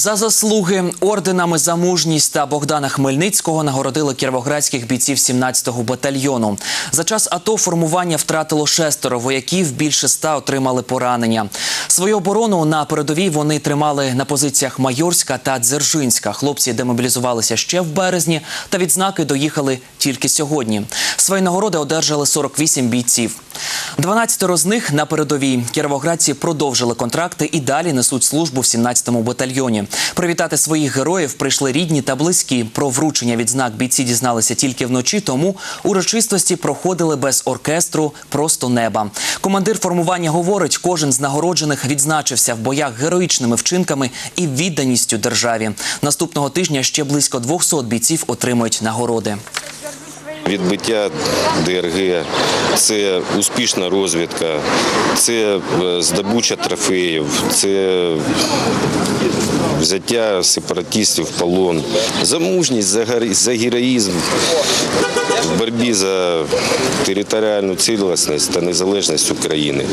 За заслуги орденами за мужність та Богдана Хмельницького нагородили кіровоградських бійців 17-го батальйону. За час АТО формування втратило шестеро вояків, більше ста отримали поранення. Свою оборону на передовій вони тримали на позиціях Майорська та Дзержинська. Хлопці демобілізувалися ще в березні, та відзнаки доїхали тільки сьогодні. Свої нагороди одержали 48 бійців. 12 з них на передовій. Кіровоградці продовжили контракти і далі несуть службу в 17-му батальйоні. Привітати своїх героїв прийшли рідні та близькі. Про вручення відзнак бійці дізналися тільки вночі, тому урочистості проходили без оркестру, просто неба. Командир формування говорить, кожен з нагороджених відзначився в боях героїчними вчинками і відданістю державі. Наступного тижня ще близько 200 бійців отримують нагороди. Відбиття ДРГ, це успішна розвідка, це е, здобуча трофеїв, це взяття сепаратистів в полон, за мужність, за героїзм в боротьбі за територіальну цілісність та незалежність України.